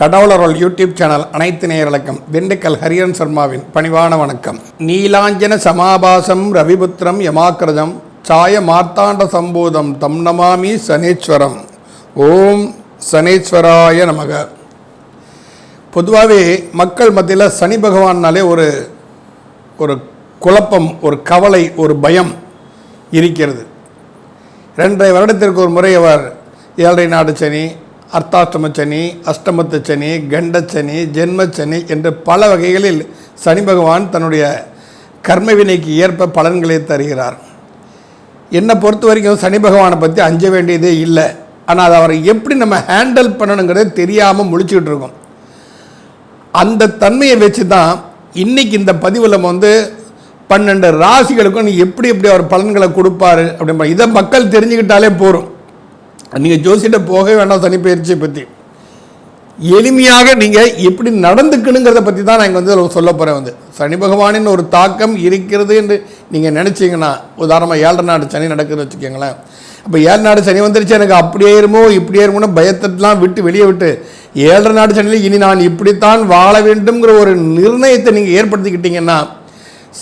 கடவுளரோல் YouTube channel அனைத்து நேயர்களுக்கும் திண்டுக்கல் ஹரியன் சர்மாவின் பணிவான வணக்கம். நீலாஞ்சன சமாபாசம் ரவிபுத்திரம் யமாக்கிரதம் சாய மார்த்தாண்ட சம்பூதம் தம் நமாமி சனீஸ்வரம். ஓம் சனீஸ்வராய நமக. பொதுவாகவே மக்கள் மத்தியில் சனி பகவான்னாலே ஒரு ஒரு குழப்பம் ஒரு கவலை ஒரு பயம் இருக்கிறது. ரெண்டரை வருடத்திற்கு ஒரு முறை அவர் ஏழரை நாடு சனி அர்த்தாஷ்டம சனி அஷ்டமத்து சனி கண்டச்சனி ஜென்மச்சனி என்று பல வகைகளில் சனி பகவான் தன்னுடைய கர்மவினைக்கு ஏற்ப பலன்களை தருகிறார். என்னை பொறுத்த வரைக்கும் சனி பகவானை பற்றி அஞ்ச வேண்டியதே இல்லை. ஆனால் அதை அவரை எப்படி நம்ம ஹேண்டில் பண்ணணுங்கிறத தெரியாமல் முழிச்சுக்கிட்டு இருக்கோம். அந்த தன்மையை வச்சு தான் இன்னைக்கு இந்த பதிவில் நம்ம வந்து பன்னெண்டு ராசிகளுக்கும் நீ எப்படி எப்படி அவர் பலன்களை கொடுப்பாரு அப்படின்ற இதை மக்கள் தெரிஞ்சுக்கிட்டாலே போதும். நீங்கள் ஜோசியிட்ட போகவே வேண்டாம் சனிப்பயிற்சியை பற்றி எளிமையாக நீங்கள் எப்படி நடந்துக்கணுங்கிறத பற்றி தான் நான் இங்கே வந்து சொல்ல போகிறேன் வந்து. சனி பகவானின் ஒரு தாக்கம் இருக்கிறது என்று நீங்கள் நினச்சிங்கன்னா உதாரணமாக ஏழரை நாடு சனி நடக்குதுன்னு வச்சுக்கோங்களேன். இப்போ ஏழு நாடு சனி வந்துருச்சு எனக்கு அப்படியே இருமோ இப்படியே இருமோன்னு பயத்தெல்லாம் விட்டு வெளியே விட்டு ஏழரை நாடு சனியில் இனி நான் இப்படித்தான் வாழ வேண்டும்ங்கிற ஒரு நிர்ணயத்தை நீங்கள் ஏற்படுத்திக்கிட்டீங்கன்னா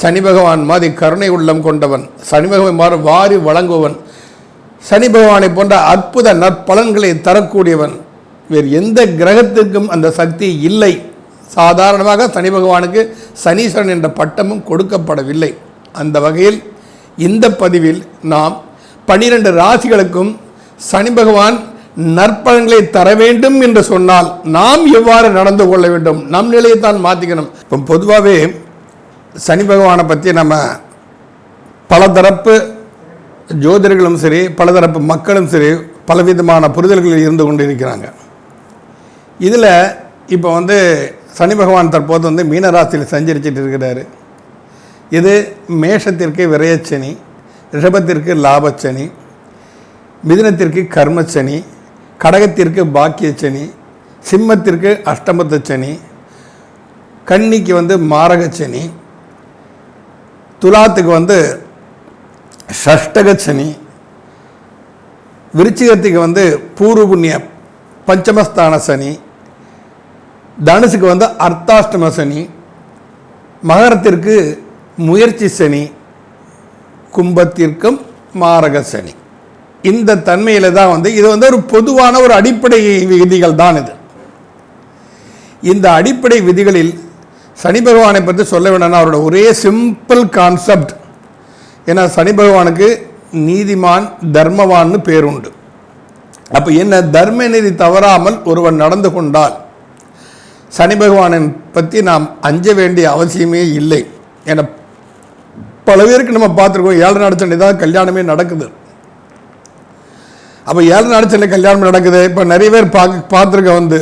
சனி பகவான் மாதிரி கருணை உள்ளம் கொண்டவன் சனி பகவான் மாதிரி வாரி வழங்குவன் சனி பகவானை போன்ற அற்புத நற்பலன்களை தரக்கூடியவன். வேறு எந்த கிரகத்திற்கும் அந்த சக்தி இல்லை. சாதாரணமாக சனி பகவானுக்கு சனீஸ்வரன் என்ற பட்டமும் கொடுக்கப்படவில்லை. அந்த வகையில் இந்த பதிவில் நாம் பனிரெண்டு ராசிகளுக்கும் சனி பகவான் நற்பலன்களை தர வேண்டும் என்று சொன்னால் நாம் எவ்வாறு நடந்து கொள்ள வேண்டும்? நம் நிலையை தான் மாற்றிக்கணும் இப்போ பொதுவாகவே சனி பகவானை பற்றி நம்ம பலதரப்பு ஜோதிடர்களும் சரி பலதரப்பு மக்களும் சரி பலவிதமான புரிதல்களில் இருந்து கொண்டு இருக்கிறாங்க இதில் இப்போ வந்து சனி பகவான் தற்போது வந்து மீனராசியில் சஞ்சரிச்சிட்டு இருக்கிறாரு. இது மேஷத்திற்கு விரயச்சனி ரிஷபத்திற்கு லாபச்சனி மிதினத்திற்கு கர்மச்சனி கடகத்திற்கு பாக்கியச்சனி சிம்மத்திற்கு அஷ்டமத்து சனி கன்னிக்கு வந்து மாரகச்சனி துலாத்துக்கு வந்து ஷஷ்டக சனி விருச்சிகத்துக்கு வந்து பூர்வ புண்ணிய பஞ்சமஸ்தான சனி. தனுசுக்கு வந்து அர்த்தாஷ்டம சனி. மகரத்திற்கு முயற்சி சனி. கும்பத்திற்கும் மாரக சனி. இந்த தன்மையில் தான் வந்து இது வந்து ஒரு பொதுவான ஒரு அடிப்படை விதிகள் தான் இது. இந்த அடிப்படை விதிகளில் சனி பகவானை பற்றி சொல்ல வேண்டாம்னா அவரோட ஒரே சிம்பிள் கான்செப்ட் ஏன்னா சனி பகவானுக்கு நீதிமான் தர்மவான்னு பேருண்டு. அப்போ என்ன தர்ம நெறி தவறாமல் ஒருவன் நடந்து கொண்டால் சனி பகவானை பற்றி நாம் அஞ்ச வேண்டிய அவசியமே இல்லை. என பல பேருக்கு நம்ம பார்த்துருக்கோம் ஏழு நாடு தான் கல்யாணமே நடக்குது. அப்போ ஏழு நாடு கல்யாணம் நடக்குது. இப்போ நிறைய பேர் பார்க்க பார்த்துருக்க வந்து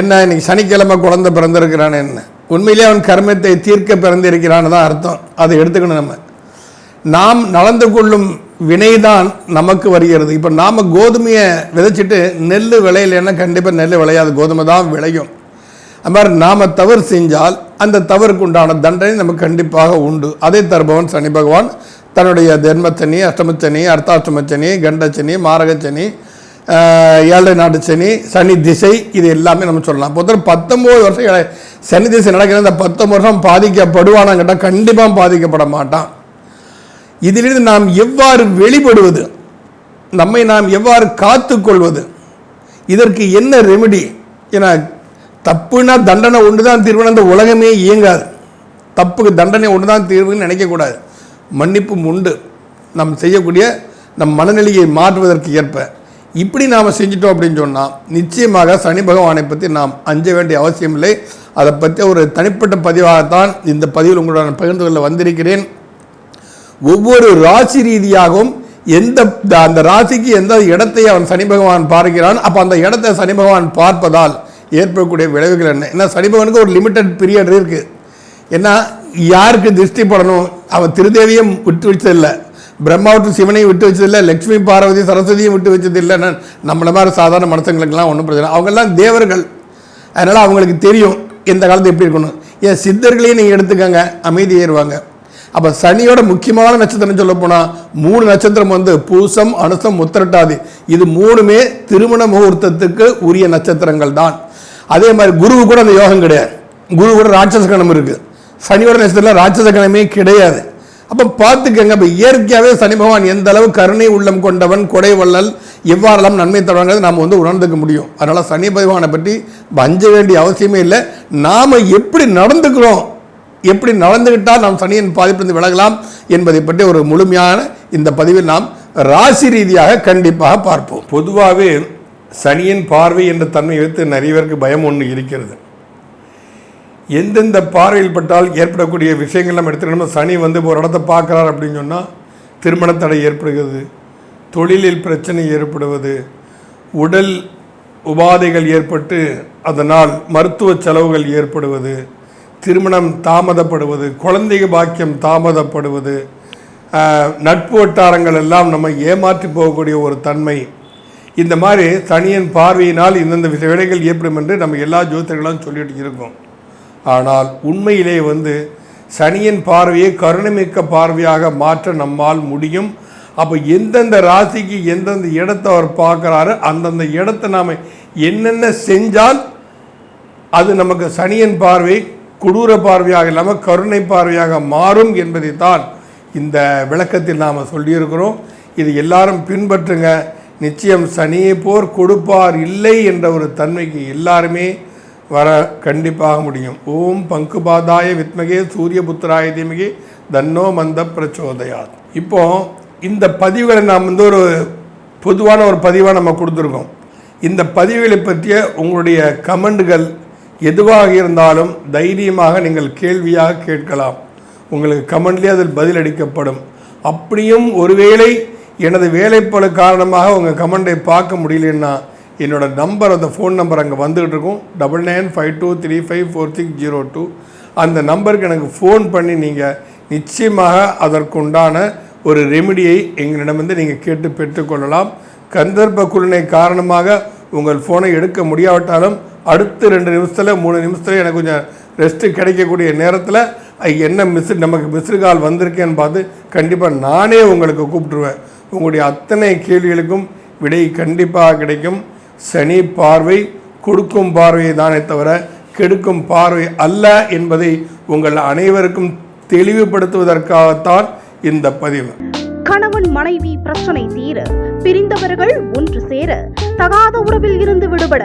என்ன இன்னைக்கு சனிக்கிழமை குழந்தை பிறந்திருக்கிறான்னு என்ன உண்மையிலே அவன் கர்மத்தை தீர்க்க பிறந்திருக்கிறான்னு தான் அர்த்தம். அதை எடுத்துக்கணும் நம்ம. நாம் நடந்து கொள்ளும் வினைதான் நமக்கு வருகிறது. இப்போ நாம் கோதுமையை விதைச்சிட்டு நெல் விளையலைன்னா கண்டிப்பாக நெல் விளையாது. கோதுமை தான் விளையும். அது மாதிரி நாம் தவறு செஞ்சால் அந்த தவறுக்கு உண்டான தண்டனை நமக்கு கண்டிப்பாக உண்டு. அதை தருபவன் சனி பகவான் தன்னுடைய தர்மச்சனி அஷ்டமச்சனி அர்த்தாஷ்டமச்சனி கண்டச்சனி மாரகச்சனி ஏழை நாட்டு சனி சனி திசை இது எல்லாமே நம்ம சொல்லலாம். பொறுத்தவரை பத்தொம்போது வருஷம் சனி திசை நடக்கிற இந்த பத்தொம்பது வருஷம் பாதிக்கப்படுவானாங்கிட்டால் கண்டிப்பாக பாதிக்கப்பட மாட்டான். இதிலிருந்து நாம் எவ்வாறு வெளிப்படுவது? நம்மை நாம் எவ்வாறு காத்துக்கொள்வது? இதற்கு என்ன ரெமெடி ஏன்னா தப்புனா தண்டனை ஒன்று தான் தீர்வுன்னு அந்த உலகமே இயங்காது. தப்புக்கு தண்டனை ஒன்று தான் தீர்வுன்னு நினைக்கக்கூடாது. மன்னிப்பும் உண்டு. நாம் செய்யக்கூடிய நம் மனநிலையை மாற்றுவதற்கு ஏற்ப. இப்படி நாம் செஞ்சிட்டோம் அப்படின்னு சொன்னால் நிச்சயமாக சனி பகவானை பற்றி நாம் அஞ்ச வேண்டிய அவசியம் இல்லை அதை பற்றி ஒரு தனிப்பட்ட பதிவாகத்தான் இந்த பதிவில் உங்களுடன் பகிர்ந்து கொள்ள வந்திருக்கிறேன். ஒவ்வொரு ராசி ரீதியாகவும் எந்த அந்த ராசிக்கு எந்த இடத்தை அவன் சனி பகவான் பார்க்கிறான் அப்போ அந்த இடத்தை சனி பகவான் பார்ப்பதால் ஏற்படக்கூடிய விளைவுகள் என்ன? ஏன்னா சனி பகவானுக்கு ஒரு லிமிட்டட் பீரியட் இருக்குது ஏன்னா யாருக்கு திருஷ்டி படணும்? அவன் திருதேவியும் விட்டு வச்சதில்லை. பிரம்மாவுக்கு சிவனையும் விட்டு வச்சதில்லை. லக்ஷ்மி பார்வதி சரஸ்வதியும் விட்டு வச்சதில்லை. நம்மள மாதிரி சாதாரண மனுஷங்களுக்கெல்லாம் ஒன்றும் பிரச்சனை இல்லை. அவங்கெல்லாம் தேவர்கள். அதனால் அவங்களுக்கு தெரியும் எந்த காலத்து எப்படி இருக்கணும். ஏன் சித்தர்களையும் நீங்கள் எடுத்துக்கங்க. அமைதி ஏறுவாங்க அப்போ சனியோட முக்கியமான நட்சத்திரம் சொல்ல போனால் மூணு நட்சத்திரம் வந்து பூசம் அனுசம் உத்திரட்டாதி. இது மூணுமே திருமண முகூர்த்தத்துக்கு உரிய நட்சத்திரங்கள் தான். அதே மாதிரி குருவு கூட அந்த யோகம் கிடையாது. குரு கூட ராட்சச கணம் இருக்குது சனியோட நட்சத்திரத்தில் ராட்சச கணமே கிடையாது. அப்போ பார்த்துக்கங்க இப்போ இயற்கையாகவே சனி பகவான் எந்த அளவு கருணை உள்ளம் கொண்டவன் கொடை வள்ளல் எவ்வாறெல்லாம் நன்மை தருவாங்கிறது நாம் வந்து உணர்ந்துக்க முடியும். அதனால் சனி பகவானை பற்றி வஞ்ச வேண்டிய அவசியமே இல்லை. நாம் எப்படி நடந்துக்கிறோம் எப்படி நடந்துக்கிட்டால் நாம் சனியின் பாதிப்பிலிருந்து விலகலாம் என்பதை பற்றி ஒரு முழுமையான இந்த பதிவில் நாம் ராசி ரீதியாக கண்டிப்பாக பார்ப்போம். பொதுவாகவே சனியின் பார்வை என்ற தன்மை வைத்து நிறைய பேருக்கு பயம் ஒன்று இருக்கிறது. எந்தெந்த பார்வையில் பட்டால் ஏற்படக்கூடிய விஷயங்கள் நம்ம எடுத்துக்கணும் சனி வந்து ஒரு இடத்த பார்க்குறார் அப்படின்னு சொன்னால் திருமண தடை ஏற்படுகிறது தொழிலில் பிரச்சனை ஏற்படுவது உடல் உபாதைகள் ஏற்பட்டு அதனால் மருத்துவ செலவுகள் ஏற்படுவது திருமணம் தாமதப்படுவது குழந்தைக பாக்கியம் தாமதப்படுவது நட்பு வட்டாரங்கள் எல்லாம் நம்ம ஏமாற்றி போகக்கூடிய ஒரு தன்மை. இந்த மாதிரி சனியின் பார்வையினால் இந்தந்த விஷ விடைகள் ஏற்படும் என்று நம்ம எல்லா ஜோதிடர்களும் சொல்லிட்டு இருக்கோம். ஆனால் உண்மையிலே வந்து சனியின் பார்வையை கருணைமிக்க பார்வையாக மாற்ற நம்மால் முடியும். அப்போ எந்தெந்த ராசிக்கு எந்தெந்த இடத்தை அவர் பார்க்குறாரு அந்தந்த இடத்த நாம் என்னென்ன செஞ்சால் அது நமக்கு சனியின் பார்வை கொடூர பார்வையாக இல்லாமல் கருணை பார்வையாக மாறும் என்பதைத்தான் இந்த விளக்கத்தில் நாம் சொல்லியிருக்கிறோம். இது எல்லாரும் பின்பற்றுங்க. நிச்சயம் சனியை போர் கொடுப்பார் இல்லை என்ற ஒரு தன்மைக்கு எல்லாருமே வர கண்டிப்பாக முடியும். ஓம் பங்குபாதாய வித்மகே சூரிய புத்திராய தீமகே தன்னோ மந்த பிரச்சோதயாத். இப்போ இந்த பதிவுகளை நாம் வந்து ஒரு பொதுவான ஒரு பதிவாக நம்ம கொடுத்துருக்கோம். இந்த பதிவுகளை பற்றிய உங்களுடைய கமெண்டுகள் எதுவாக இருந்தாலும் தைரியமாக நீங்கள் கேள்வியாக கேட்கலாம். உங்களுக்கு கமெண்ட்லேயே அதில் பதில் அளிக்கப்படும். அப்படியும் ஒருவேளை எனது வேலைப்பழு காரணமாக உங்கள் கமெண்டை பார்க்க முடியலன்னா என்னோட நம்பர் அந்த ஃபோன் நம்பர் அங்கே வந்துகிட்டு இருக்கும். Double nine five two three five four six zero two. அந்த நம்பருக்கு எனக்கு ஃபோன் பண்ணி நீங்கள் நிச்சயமாக அதற்குண்டான ஒரு ரெமிடியை எங்களிடமிருந்து நீங்கள் கேட்டு பெற்றுக்கொள்ளலாம் கந்தர்ப்ப குழுனை காரணமாக உங்கள் ஃபோனை எடுக்க முடியாவிட்டாலும் அடுத்த ரெண்டு நிமிஷத்தில் மூணு நிமிஷத்தில் எனக்கு கொஞ்சம் ரெஸ்ட்டு கிடைக்கக்கூடிய நேரத்தில் என்ன மிஸ் நமக்கு மிஸ்டு கால் வந்திருக்கேன்னு பார்த்து கண்டிப்பாக நானே உங்களுக்கு கூப்பிட்டுருவேன். உங்களுடைய அத்தனை கேள்விகளுக்கும் விடை கண்டிப்பாக கிடைக்கும். சனி பார்வை கொடுக்கும் பார்வையை தானே தவிர கெடுக்கும் பார்வை அல்ல என்பதை உங்கள் அனைவருக்கும் தெளிவுபடுத்துவதற்காகத்தான் இந்த பதிவு. கணவன் மனைவி பிரச்சனை தீர பிரிந்தவர்கள் ஒன்று சேர தகாத உறவில் இருந்து விடுபட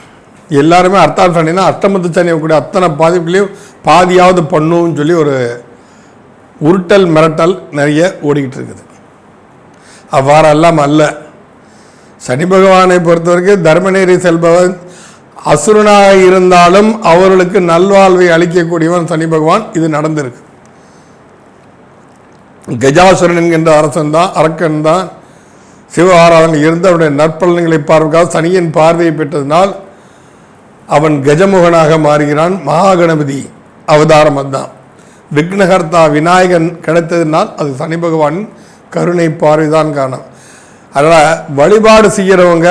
எல்லாருமே அர்த்தாஷ்ட சனினா அஷ்டமத்து சனி கூட அத்தனை பாதிப்புலையும் பாதியாவது பண்ணும்னு சொல்லி ஒரு உருட்டல் மிரட்டல் நிறைய ஓடிக்கிட்டு இருக்குது. அவ்வாறெல்லாம் அல்ல. சனி பகவானை பொறுத்தவரைக்கும் தர்மநேரி செல்பவன் அசுரனாக இருந்தாலும் அவர்களுக்கு நல்வாழ்வை அளிக்கக்கூடியவன் சனி பகவான். இது நடந்திருக்கு. கஜாசுரன் என்கின்ற அரசன் தான் அரக்கன் தான் சிவ ஆராதனை இருந்து அவருடைய நற்பலன்களை பார்வைக்காக சனியின் பார்வையை பெற்றதினால் அவன் கஜமுகனாக மாறுகிறான் மகாகணபதி. அவதாரம் அதுதான். விக்னகர்த்தா விநாயகன் கிடைத்ததுனால் அது சனி பகவானின் கருணை பார்வைதான் காரணம். அதனால் வழிபாடு செய்கிறவங்க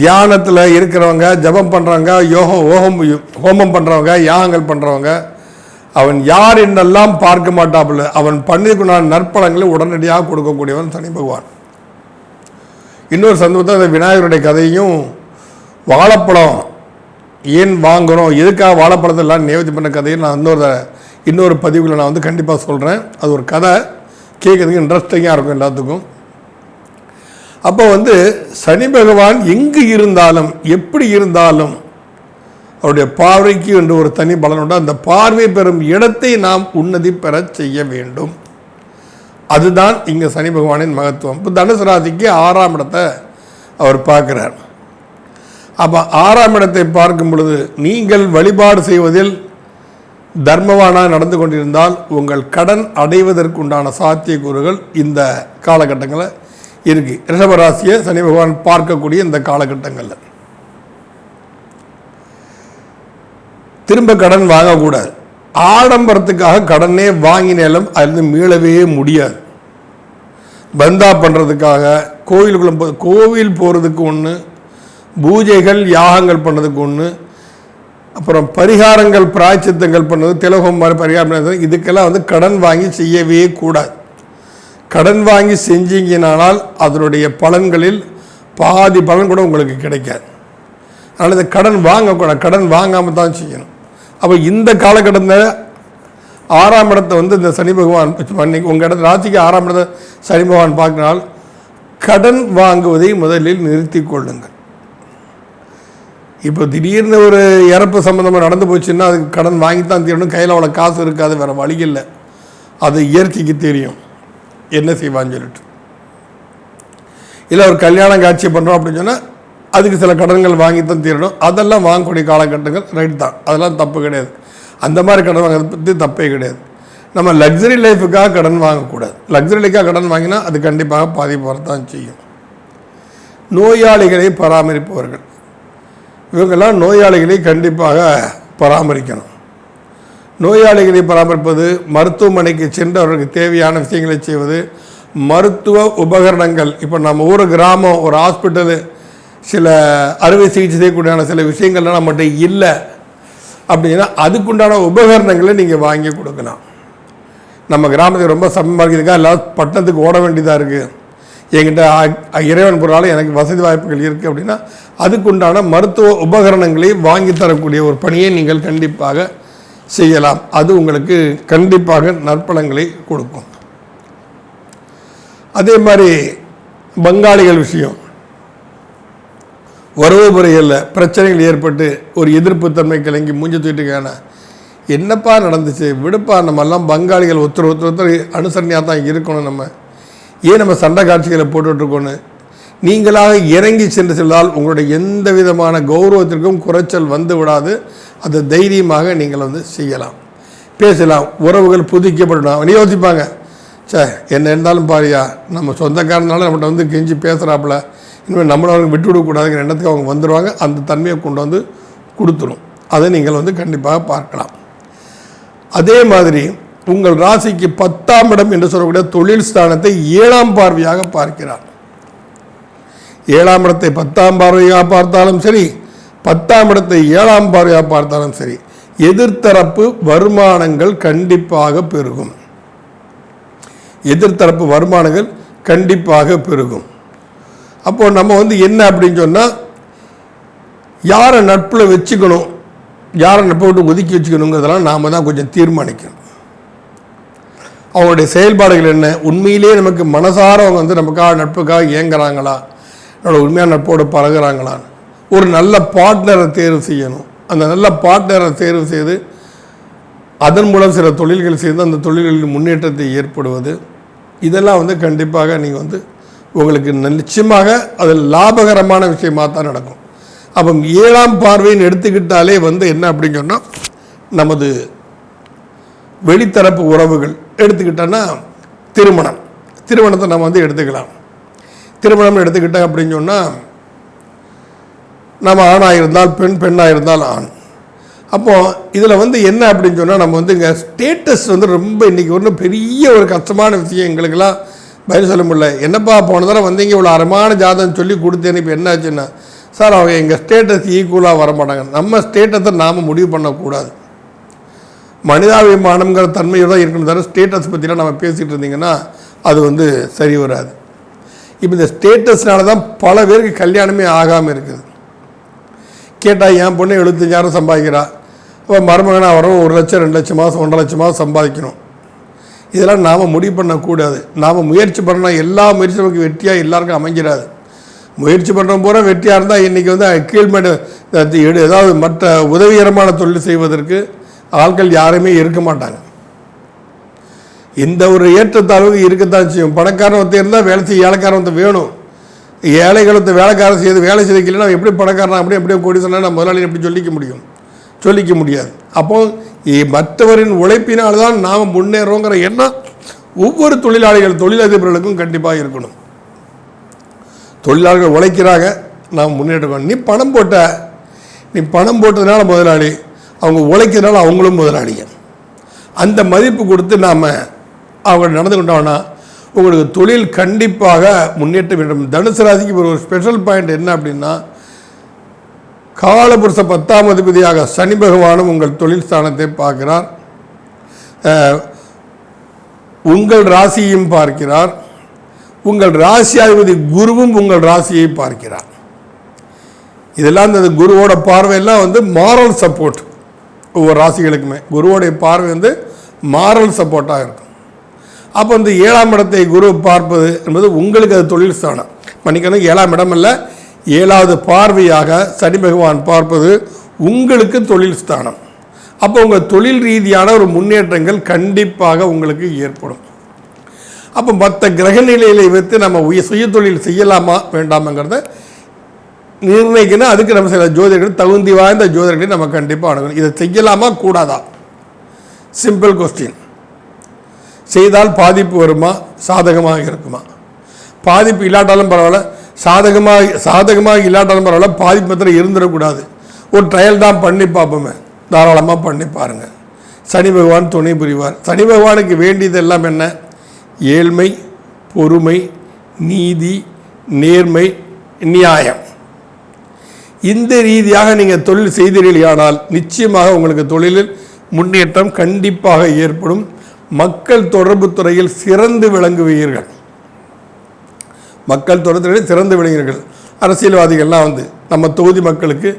தியானத்தில் இருக்கிறவங்க ஜெபம் பண்ணுறவங்க யோகம் ஓகம் ஹோமம் பண்ணுறவங்க யாகங்கள் பண்ணுறவங்க அவன் யார் என்னெல்லாம் பார்க்க மாட்டாப்புல அவன் பண்ணிருக்குண்டான நற்பலங்களை உடனடியாக கொடுக்கக்கூடியவன் சனி பகவான். இன்னொரு சந்தர்ப்பத்தில் அந்த விநாயகருடைய கதையும் வாழைப்பழம் ஏன் வாங்கணும்? எதுக்காக வாழைப்பழத்தை எல்லாம் நேவதி பண்ண கதையை நான் இன்னொரு இன்னொரு பதிவில் நான் வந்து கண்டிப்பாக சொல்கிறேன் அது ஒரு கதை. கேட்குறதுக்கு இன்ட்ரெஸ்டிங்காக இருக்கும் எல்லாத்துக்கும். அப்போ வந்து சனி பகவான் எங்கு இருந்தாலும் எப்படி இருந்தாலும் அவருடைய பார்வைக்கு என்று ஒரு தனி பலன் உண்டு. அந்த பார்வை பெறும் இடத்தை நாம் உன்னதி பெறச் செய்ய வேண்டும். அதுதான் இங்கே சனி பகவானின் மகத்துவம். இப்போ தனுசு ராசிக்கு ஆறாம் இடத்தை அவர் பார்க்குறார். அப்போ ஆறாம் இடத்தை பார்க்கும் பொழுது நீங்கள் வழிபாடு செய்வதில் தர்மவானாக நடந்து கொண்டிருந்தால் உங்கள் கடன் அடைவதற்குண்டான சாத்தியக்கூறுகள் இந்த காலகட்டங்களில் இருக்குது ரிஷபராசியை சனி பகவான் பார்க்கக்கூடிய இந்த காலகட்டங்களில். திரும்ப கடன் வாங்கக்கூடாது. ஆடம்பரத்துக்காக கடனே வாங்கினாலும் அதிலிருந்து மீளவே முடியாது. பந்தா பண்ணுறதுக்காக கோயிலுக்குள்ள கோவில் போகிறதுக்கு ஒன்று பூஜைகள் யாகங்கள் பண்ணதுக்கு ஒன்று அப்புறம் பரிகாரங்கள் பிராய்ச்சித்தங்கள் பண்ணது திலகம் மாதிரி பரிகாரம் பண்ணது இதுக்கெல்லாம் வந்து கடன் வாங்கி செய்யவே கூடாது. கடன் வாங்கி செஞ்சீங்கனால் அதனுடைய பலன்களில் பாதி பலன் கூட உங்களுக்கு கிடைக்காது. அதனால் இந்த கடன் வாங்கக்கூடாது கடன் வாங்காமல் தான் செய்யணும். அப்போ இந்த காலகட்டத்தில் ஆறாம் இடத்தை வந்து இந்த சனி பகவான் பண்ணி உங்கள் இடத்துல ராசிக்கு ஆறாம் இடத்தை சனி பகவான் பார்க்கனால் கடன் வாங்குவதை முதலில் நிறுத்தி கொள்ளுங்கள். இப்போ திடீர்னு ஒரு இறப்பு சம்மந்தமாக நடந்து போச்சுன்னா அதுக்கு கடன் வாங்கித்தான் தீரணும். கையில் அவ்வளோ காசு இருக்காது வேறு வழி இல்லை. அது இயற்கைக்கு தெரியும். என்ன செய்வான்னு சொல்லிட்டு. இல்லை ஒரு கல்யாணம் காட்சி பண்ணுறோம் அப்படின்னு சொன்னால் அதுக்கு சில கடன்கள் வாங்கித்தான் தீரணும். அதெல்லாம் வாங்கக்கூடிய காலகட்டங்கள் ரைட் தான். அதெல்லாம் தப்பு கிடையாது. அந்த மாதிரி கடன் வாங்குறத பற்றி தப்பே கிடையாது. நம்ம லக்ஸரி லைஃபுக்காக கடன் வாங்கக்கூடாது. லக்ஸரி லைஃபாக கடன் வாங்கினா அது கண்டிப்பாக பாதிப்பு வரத்தான் செய்யும். நோயாளிகளை பராமரிப்பவர்கள். இவங்கெல்லாம் நோயாளிகளை கண்டிப்பாக பராமரிக்கணும். நோயாளிகளை பராமரிப்பது மருத்துவமனைக்கு சென்று அவர்களுக்கு தேவையான விஷயங்களை செய்வது மருத்துவ உபகரணங்கள். இப்போ நம்ம ஊர் கிராமம் ஒரு ஹாஸ்பிட்டலு சில அறுவை சிகிச்சை செய்யக்கூடியான சில விஷயங்கள்லாம் நம்மகிட்ட இல்லை அப்படின்னா அதுக்குண்டான உபகரணங்களை நீங்கள் வாங்கி கொடுக்கலாம். நம்ம கிராமத்துக்கு ரொம்ப சமமாக இருக்கா? எல்லாம் பட்டணத்துக்கு ஓட வேண்டியதாக இருக்குது என்கிட்ட இறைவன் பொருளால் எனக்கு வசதி வாய்ப்புகள் இருக்குது அப்படின்னா அதுக்குண்டான மருத்துவ உபகரணங்களை வாங்கி தரக்கூடிய ஒரு பணியை நீங்கள் கண்டிப்பாக செய்யலாம். அது உங்களுக்கு கண்டிப்பாக நற்பலங்களை கொடுக்கும். அதே மாதிரி பங்காளிகள் விஷயம். உறவு முறைகளில் பிரச்சனைகள் ஏற்பட்டு ஒரு எதிர்ப்புத்தன்மை கிளங்கி மூஞ்சி தூக்கிட்டுக்கான என்னப்பா நடந்துச்சு? விடுப்பா நம்மெல்லாம் பங்காளிகள் ஒருத்தர் ஒருத்தர் ஒருத்தர் அனுசரணையாக தான் இருக்கணும் நம்ம. ஏன் நம்ம சண்டை காட்சிகளை போட்டுட்ருக்கோன்னு நீங்களாக இறங்கி சென்று சென்றால் உங்களுடைய எந்த விதமான கௌரவத்திற்கும் குறைச்சல் வந்து விடாது. அதை தைரியமாக நீங்கள் வந்து செய்யலாம். பேசலாம். உறவுகள் புதுக்கப்படணும் யோசிப்பாங்க. சே என்ன இருந்தாலும் பாரியா நம்ம சொந்தக்காரனால நம்மகிட்ட வந்து கெஞ்சி பேசுகிறாப்புல இனிமேல் நம்மளை அவங்க விட்டு விடக்கூடாதுங்கிற எண்ணத்துக்கு அவங்க வந்துடுவாங்க அந்த தன்மையை கொண்டு வந்து கொடுத்துரும். அதை நீங்கள் வந்து கண்டிப்பாக பார்க்கலாம். அதே மாதிரி உங்கள் ராசிக்கு பத்தாம் இடம் என்று சொல்லக்கூடிய தொழில் ஸ்தானத்தை ஏழாம் பார்வையாக பார்க்கிறார். ஏழாம் இடத்தை பத்தாம் பார்வையாக பார்த்தாலும் சரி பத்தாம் இடத்தை ஏழாம் பார்வையாக பார்த்தாலும் சரி எதிர்த்தரப்பு வருமானங்கள் கண்டிப்பாக பெருகும். எதிர்த்தரப்பு வருமானங்கள் கண்டிப்பாக பெருகும். அப்போ நம்ம வந்து என்ன அப்படின்னு சொன்னால் யாரை நட்பில் வச்சுக்கணும் யாரை நட்பை விட்டு ஒதுக்கி வச்சுக்கணுங்கிறதெல்லாம் நாம் தான் கொஞ்சம் தீர்மானிக்கணும். அவங்களுடைய செயல்பாடுகள் என்ன? உண்மையிலேயே நமக்கு மனசார அவங்க வந்து நமக்காக நட்புக்காக இயங்குறாங்களா? என்னோட உண்மையான நட்போடு பழகுறாங்களான்னு ஒரு நல்ல பார்ட்னரை தேர்வு செய்யணும். அந்த நல்ல பார்ட்னரை தேர்வு செய்து அதன் மூலம் சில தொழில்கள் செய்து அந்த தொழில்களில் முன்னேற்றத்தை ஏற்படுவது. இதெல்லாம் வந்து கண்டிப்பாக நீங்கள் வந்து உங்களுக்கு நிச்சயமாக அது லாபகரமான விஷயமாக தான் நடக்கும். அப்போ ஏழாம் பார்வைன்னு எடுத்துக்கிட்டாலே வந்து என்ன அப்படின்னு சொன்னால் நமது வெளித்தரப்பு உறவுகள் எடுத்துக்கிட்டோன்னா திருமணம். திருமணத்தை நம்ம வந்து எடுத்துக்கலாம். திருமணம் எடுத்துக்கிட்டோம் அப்படின்னு சொன்னால் நம்ம ஆணாக இருந்தால் பெண் பெண்ணாக இருந்தால் ஆண். அப்போது இதில் வந்து என்ன அப்படின்னு சொன்னால் நம்ம வந்து இங்கே ஸ்டேட்டஸ் வந்து ரொம்ப இன்றைக்கி ஒன்றும் பெரிய ஒரு கஷ்டமான விஷயம் எங்களுக்கெல்லாம் பதில் சொல்ல முடியல. என்னப்பா போன தடவை வந்தீங்க இவ்வளோ அறமான ஜாதகம் சொல்லி கொடுத்தேன்னு இப்போ என்ன ஆச்சுன்னா சார் அவங்க எங்கள் ஸ்டேட்டஸ் ஈக்குவலாக வர மாட்டாங்க நம்ம ஸ்டேட்டஸை நாம் முடிவு பண்ணக்கூடாது. மனிதாபிமானங்கிற தன்மையோட தான் இருக்கணும் தவிர ஸ்டேட்டஸ் பற்றிலாம் நம்ம பேசிகிட்டு இருந்தீங்கன்னா அது வந்து சரி வராது. இப்போ இந்த ஸ்டேட்டஸ்னால தான் பல பேருக்கு கல்யாணமே ஆகாமல் இருக்குது. கேட்டால் என் பொண்ணு எழுபத்தஞ்சாயிரம் சம்பாதிக்கிறா. இப்போ மருமகனாக வரும் ஒரு லட்சம் ரெண்டு லட்சம் மாதம் ஒன்றரை லட்சம் மாதம் சம்பாதிக்கணும். இதெல்லாம் நாம் முடிவு பண்ணக்கூடாது. நாம் முயற்சி பண்ணால் எல்லா முயற்சியும் நமக்கு வெற்றியாக எல்லாருக்கும் அமைஞ்சிடாது முயற்சி பண்ணுறோம் பூரா வெற்றியாக இருந்தால் இன்றைக்கி வந்து கீழ்மேடு எடு- ஏதாவது மற்ற உதவிகரமான தொழில் செய்வதற்கு ஆட்கள் யாருமே இருக்க மாட்டாங்க. இந்த ஒரு ஏற்றத்தாழ்வு இருக்கத்தான் செய்யும். பணக்காரன் ஒருத்தர் இருந்தால் வேலை செய்ய ஏழைக்காரன் ஒருத்தர் வேணும். ஏழைகளுக்கு வேலைக்காரன் செய்து வேலை செய்திக்கலைன்னா எப்படி பணக்காரன் அப்படியே எப்படியோ கோடி சொன்னால் நான் முதலாளி எப்படி சொல்லிக்க முடியும்? சொல்லிக்க முடியாது. அப்போ மற்றவரின் உழைப்பினால் தான் நாம் முன்னேறோங்கிற எண்ணம் ஒவ்வொரு தொழிலாளிகள் தொழிலதிபர்களுக்கும் கண்டிப்பாக இருக்கணும். தொழிலாளர்கள் உழைக்கிறாங்க நாம் முன்னேற்றணும் நீ பணம் போட்ட நீ பணம் போட்டதுனால முதலாளி அவங்க உழைக்கிறதுனால அவங்களும் முதலாளிகள். அந்த மதிப்பு கொடுத்து நாம் அவங்க நடந்து கொண்டோம்னா உங்களுக்கு தொழில் கண்டிப்பாக முன்னேற்ற வேண்டும். தனுசு ராசிக்கு ஒரு ஸ்பெஷல் பாயிண்ட் என்ன அப்படின்னா காலபுருஷ பத்தாம் அதிபதியாக சனி பகவானும் உங்கள் தொழில் ஸ்தானத்தை பார்க்கிறார். உங்கள் ராசியையும் பார்க்கிறார். உங்கள் ராசியாதிபதி குருவும் உங்கள் ராசியை பார்க்கிறார். இதெல்லாம் இந்த குருவோட பார்வையெல்லாம் வந்து மாரல் சப்போர்ட் ஒவ்வொரு ராசிகளுக்குமே. குருவோடைய பார்வை வந்து மாரல் சப்போர்ட்டாக இருக்கும். அப்போ இந்த ஏழாம் இடத்தை குரு பார்ப்பது என்பது உங்களுக்கு அது தொழில் ஸ்தானம். மன்னிக்கணும் ஏழாம் இடம் அல்ல ஏழாவது பார்வையாக சனி பகவான் பார்ப்பது உங்களுக்கு தொழில் ஸ்தானம். அப்போ உங்கள் தொழில் ரீதியான ஒரு முன்னேற்றங்கள் கண்டிப்பாக உங்களுக்கு ஏற்படும். அப்போ மற்ற கிரக நிலைகளை வைத்து நம்ம உய சுய தொழில் செய்யலாமா வேண்டாமாங்கிறத நிர்ணயிக்கணும். அதுக்கு நம்ம சில ஜோதிடர்கள் தகுதி வாய்ந்த ஜோதிடர்களை நம்ம கண்டிப்பாக அணுகணும். இதை செய்யலாமா? கூடாதா? சிம்பிள் கொஸ்டின் செய்தால் பாதிப்பு வருமா? சாதகமாக இருக்குமா? பாதிப்பு இல்லாட்டாலும் பரவாயில்ல. சாதகமாக சாதகமாக இல்லாட்டாலும் பரவாயில்ல. பாதிப்பு மாத்திரம் இருந்துடக்கூடாது. ஒரு ட்ரையல் தான் பண்ணி பார்ப்போமே. தாராளமாக பண்ணி பாருங்கள் சனி பகவான் துணை புரிவார். சனி பகவானுக்கு வேண்டியது எல்லாம் என்ன? ஏழ்மை பொறுமை நீதி நேர்மை நியாயம். இந்த ரீதியாக நீங்கள் தொழில் செய்தீர்களானால் நிச்சயமாக உங்களுக்கு தொழிலில் முன்னேற்றம் கண்டிப்பாக ஏற்படும். மக்கள் தொடர்பு துறையில் சிறந்து விளங்குவீர்கள். மக்கள் தொடர்பு துறையில் சிறந்து விளங்குவீர்கள். அரசியல்வாதிகள்லாம் வந்து நம்ம தொகுதி மக்களுக்கு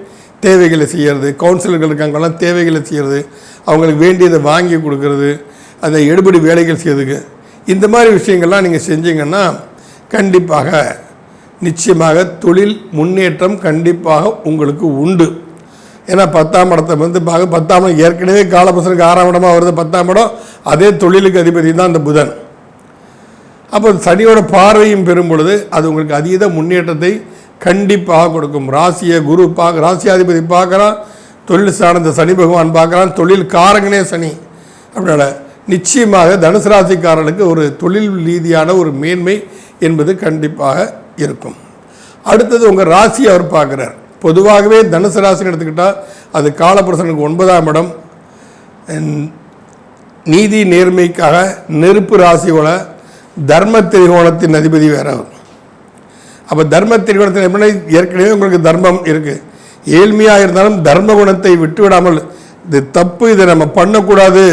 தேவைகளை செய்கிறது கவுன்சிலர்களுக்கு அங்கெல்லாம் தேவைகளை செய்கிறது அவங்களுக்கு வேண்டியதை வாங்கி கொடுக்கறது அந்த எடுபடி வேலைகள் செய்யறதுக்கு இந்த மாதிரி விஷயங்கள்லாம் நீங்கள் செஞ்சீங்கன்னா கண்டிப்பாக நிச்சயமாக தொழில் முன்னேற்றம் கண்டிப்பாக உங்களுக்கு உண்டு. ஏன்னா பத்தாம் இடத்தை வந்து பார்க்க பத்தாம் இடம் ஏற்கனவே காலபுசனுக்கு ஆறாம் இடமாக வருது பத்தாம் இடம் அதே தொழிலுக்கு அதிபதி தான் அந்த புதன். அப்போ சனியோட பார்வையும் பெறும் பொழுது அது உங்களுக்கு அதீத முன்னேற்றத்தை கண்டிப்பாக கொடுக்கும். ராசியை குரு பார்க்க ராசியாதிபதி பார்க்குறான் தொழில் சார்ந்த சனி பகவான் பார்க்குறான் தொழில் காரங்கனே சனி அப்படின்னால நிச்சயமாக தனுசு ராசிக்காரனுக்கு ஒரு தொழில் ரீதியான ஒரு மேன்மை என்பது கண்டிப்பாக இருக்கும். அடுத்தது உங்கள் ராசி அவர் பார்க்குறார். பொதுவாகவே தனுசு ராசின்னு எடுத்துக்கிட்டால் அது காலபுருஷனுக்கு ஒன்பதாம் இடம். நீதி நேர்மைக்காக நெருப்பு ராசியோட தர்ம திரிகோணத்தின் அதிபதி வேற அப்போ தர்ம திரிகோணத்தின் எப்படி ஏற்கனவே உங்களுக்கு தர்மம் இருக்குது ஏழ்மையாக இருந்தாலும் தர்ம குணத்தை விட்டுவிடாமல் இது தப்பு இதை நம்ம பண்ணக்கூடாது.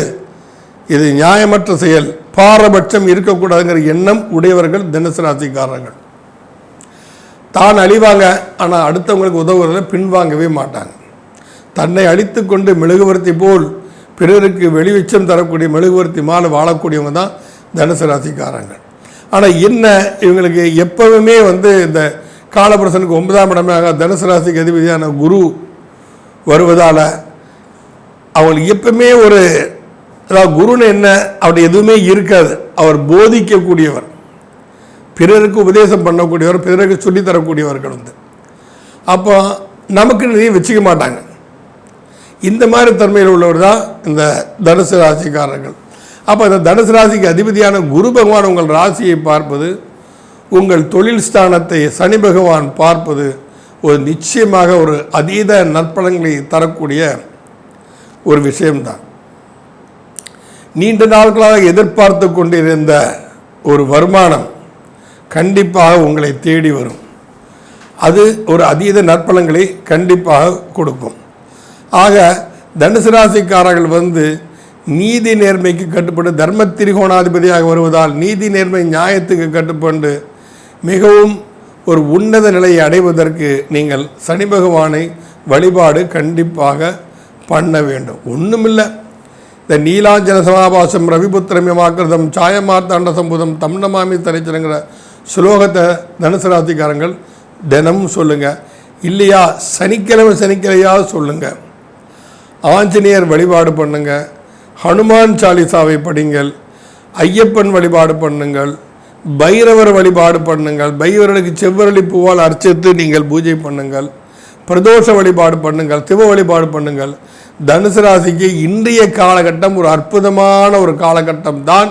இது நியாயமற்ற செயல். பாரபட்சம் இருக்கக்கூடாதுங்கிற எண்ணம் உடையவர்கள் தனுசு ராசிக்காரர்கள். தான் அழிவாங்க ஆனால் அடுத்தவங்களுக்கு உதவுறத பின்வாங்கவே மாட்டாங்க. தன்னை அழித்து கொண்டு மெழுகுவர்த்தி போல் பிறருக்கு வெளிவிச்சம் தரக்கூடிய மெழுகுவர்த்தி மாலை வாழக்கூடியவங்க தான் தனுசு ராசிக்காரங்க. ஆனால் என்ன இவங்களுக்கு எப்பவுமே வந்து இந்த காலபுரசனுக்கு ஒன்பதாம் இடமாக தனுசு ராசிக்கு அதிபதியான குரு வருவதால் அவங்களுக்கு எப்பவுமே ஒரு அதாவது குருன்னு என்ன அப்படி எதுவுமே இருக்காது. அவர் போதிக்கக்கூடியவர். பிறருக்கு உபதேசம் பண்ணக்கூடியவர் பிறருக்கு சொல்லித் தரக்கூடியவர்கள் வந்து அப்போ நமக்கு நிறைய வச்சுக்க மாட்டாங்க. இந்த மாதிரி தன்மையில் உள்ளவர் தான் இந்த தனுசு ராசிக்காரர்கள். அப்போ இந்த தனுசு ராசிக்கு அதிபதியான குரு பகவான் உங்கள் ராசியை பார்ப்பது உங்கள் தொழில் ஸ்தானத்தை சனி பகவான் பார்ப்பது ஒரு நிச்சயமாக ஒரு அதீத நற்பலன்களை தரக்கூடிய ஒரு விஷயம்தான். நீண்ட நாட்களாக எதிர்பார்த்து கொண்டிருந்த ஒரு வருமானம் கண்டிப்பாக உங்களை தேடி வரும். அது ஒரு அதீத நற்பலன்களை கண்டிப்பாக கொடுக்கும். ஆக தனுசு ராசிக்காரர்கள் வந்து நீதி நேர்மைக்கு கட்டுப்பட்டு தர்ம திரிகோணாதிபதியாக வருவதால் நீதி நேர்மை நியாயத்துக்கு கட்டுப்பட்டு மிகவும் ஒரு உன்னத நிலையை அடைவதற்கு நீங்கள் சனி பகவானை வழிபாடு கண்டிப்பாக பண்ண வேண்டும். ஒன்றுமில்லை இந்த நீலாஞ்சன சமாபாசம் ரவிபுத்திரமியமாக்கிருதம் சாயமார்த்தாண்ட சம்பூதம் தம்னமாமி தரிச்சனங்கிற ஸ்லோகத்தை தனுசு ராசிக்காரங்கள் தினமும் சொல்லுங்கள் இல்லையா சனிக்கிழமை சனிக்கிழமையாவது சொல்லுங்கள் ஆஞ்சநேயர் வழிபாடு பண்ணுங்கள் ஹனுமான் சாலிசாவை படிங்கள். ஐயப்பன் வழிபாடு பண்ணுங்கள். பைரவர் வழிபாடு பண்ணுங்கள். பைரவர்களுக்கு செவ்வரளி பூவால் அர்ச்சித்து நீங்கள் பூஜை பண்ணுங்கள். பிரதோஷ வழிபாடு பண்ணுங்கள். சிவ வழிபாடு பண்ணுங்கள். தனுசு ராசிக்கு இன்றைய காலகட்டம் ஒரு அற்புதமான ஒரு காலகட்டம் தான்